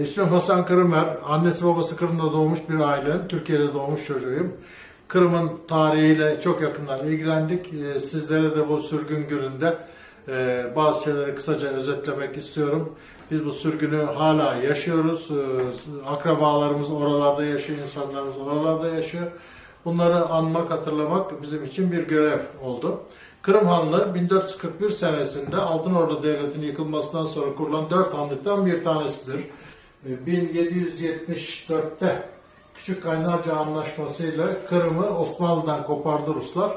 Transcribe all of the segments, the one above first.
ismim Hasan Kırımer. Annesi babası Kırım'da doğmuş bir ailenin, Türkiye'de doğmuş çocuğuyum. Kırım'ın tarihiyle çok yakından ilgilendik. Ee, sizlere de bu sürgün gününde e, bazı şeyleri kısaca özetlemek istiyorum. Biz bu sürgünü hala yaşıyoruz. Ee, akrabalarımız oralarda yaşıyor, insanlarımız oralarda yaşıyor. Bunları anmak, hatırlamak bizim için bir görev oldu. Kırım Hanlığı 1441 senesinde Altın Ordu Devleti'nin yıkılmasından sonra kurulan dört hanlıktan bir tanesidir. Ee, 1774'te Küçük Kaynarca Anlaşması ile Kırım'ı Osmanlı'dan kopardı Ruslar.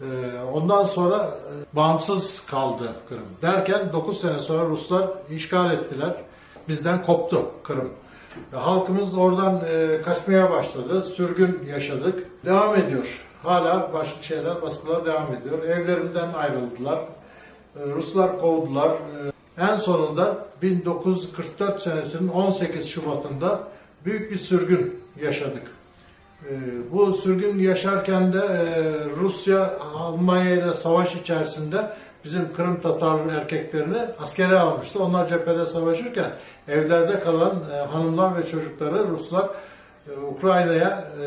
Ee, Ondan sonra e, bağımsız kaldı Kırım. Derken 9 sene sonra Ruslar işgal ettiler. Bizden koptu Kırım. E, Halkımız oradan e, kaçmaya başladı. Sürgün yaşadık. Devam ediyor. Hala başka şeyler, baskılar devam ediyor. Evlerinden ayrıldılar. Ruslar kovdular. En sonunda 1944 senesinin 18 Şubat'ında büyük bir sürgün yaşadık. E, Bu sürgün yaşarken de e, Rusya Almanya ile savaş içerisinde bizim Kırım Tatarlı erkeklerini askere almıştı. Onlar cephede savaşırken evlerde kalan e, hanımlar ve çocukları Ruslar Ukrayna'ya, e,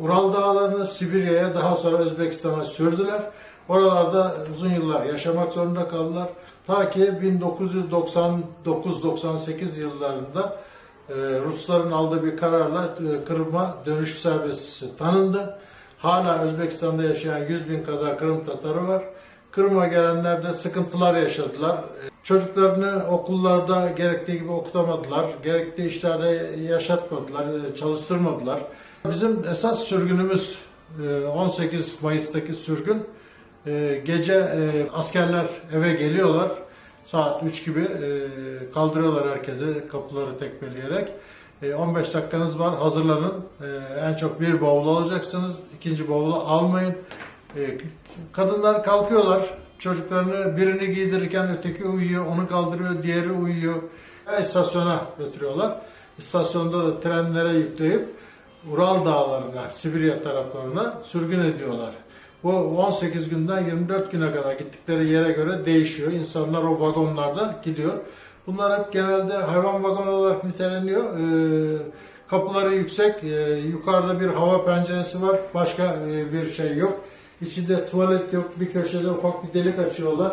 Ural Dağları'na, Sibirya'ya, daha sonra Özbekistan'a sürdüler. Oralarda uzun yıllar yaşamak zorunda kaldılar. Ta ki 1999-98 yıllarında e, Rusların aldığı bir kararla e, Kırım'a dönüş serbestisi tanındı. Hala Özbekistan'da yaşayan 100 bin kadar Kırım Tatarı var. Kırım'a gelenler de sıkıntılar yaşadılar. E, Çocuklarını okullarda gerektiği gibi okutamadılar. Gerektiği işlerde yaşatmadılar, e, çalıştırmadılar. Bizim esas sürgünümüz e, 18 Mayıs'taki sürgün. E, Gece e, askerler eve geliyorlar. Saat 3 gibi e, kaldırıyorlar herkesi kapıları tekmeleyerek. E, 15 dakikanız var hazırlanın. E, en çok bir bavul alacaksınız. ikinci bavulu almayın. E, kadınlar kalkıyorlar. Çocuklarını birini giydirirken öteki uyuyor, onu kaldırıyor, diğeri uyuyor. İstasyona götürüyorlar. İstasyonda da trenlere yükleyip Ural dağlarına, Sibirya taraflarına sürgün ediyorlar. Bu 18 günden 24 güne kadar gittikleri yere göre değişiyor. İnsanlar o vagonlarda gidiyor. Bunlar hep genelde hayvan vagonu olarak niteleniyor. Ee, kapıları yüksek, ee, yukarıda bir hava penceresi var, başka e, bir şey yok. İçinde tuvalet yok, bir köşede ufak bir delik açıyorlar.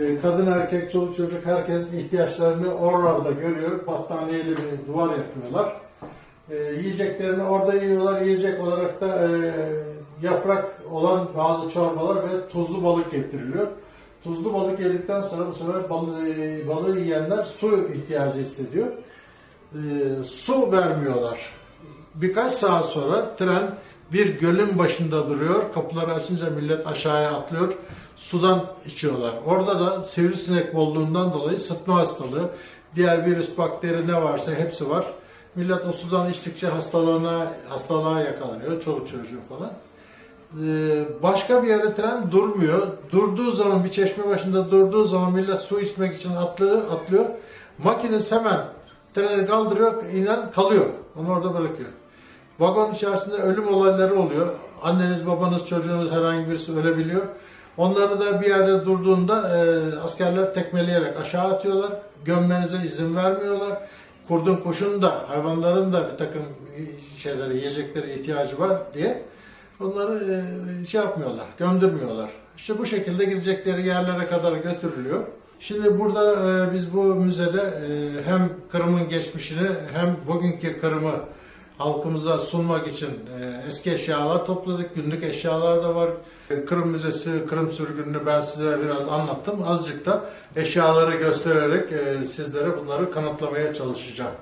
Ee, kadın, erkek, çoluk çocuk herkes ihtiyaçlarını oralarda görüyor. Battaniyeli bir duvar yapıyorlar. Ee, yiyeceklerini orada yiyorlar. Yiyecek olarak da e, yaprak olan bazı çorbalar ve tuzlu balık getiriliyor. Tuzlu balık yedikten sonra bu sefer balığı, yiyenler su ihtiyacı hissediyor. Ee, su vermiyorlar. Birkaç saat sonra tren bir gölün başında duruyor. Kapıları açınca millet aşağıya atlıyor. Sudan içiyorlar. Orada da sivrisinek bolluğundan dolayı sıtma hastalığı, diğer virüs, bakteri ne varsa hepsi var. Millet o sudan içtikçe hastalığına, hastalığa yakalanıyor. Çoluk çocuğu falan. Ee, başka bir yerde tren durmuyor. Durduğu zaman bir çeşme başında durduğu zaman millet su içmek için atlıyor, atlıyor. Makinesi hemen treni kaldırıyor, inen kalıyor. Onu orada bırakıyor. Vagon içerisinde ölüm olayları oluyor. Anneniz, babanız, çocuğunuz herhangi birisi ölebiliyor. Onları da bir yerde durduğunda e, askerler tekmeleyerek aşağı atıyorlar. Gömmenize izin vermiyorlar. Kurdun kuşun da hayvanların da bir takım şeylere, yiyeceklere ihtiyacı var diye onları e, şey yapmıyorlar, gömdürmüyorlar. İşte bu şekilde gidecekleri yerlere kadar götürülüyor. Şimdi burada e, biz bu müzede e, hem Kırım'ın geçmişini hem bugünkü Kırım'ı halkımıza sunmak için e, eski eşyalar topladık. Günlük eşyalar da var. E, Kırım Müzesi, Kırım sürgününü ben size biraz anlattım. Azıcık da eşyaları göstererek e, sizlere bunları kanıtlamaya çalışacağım.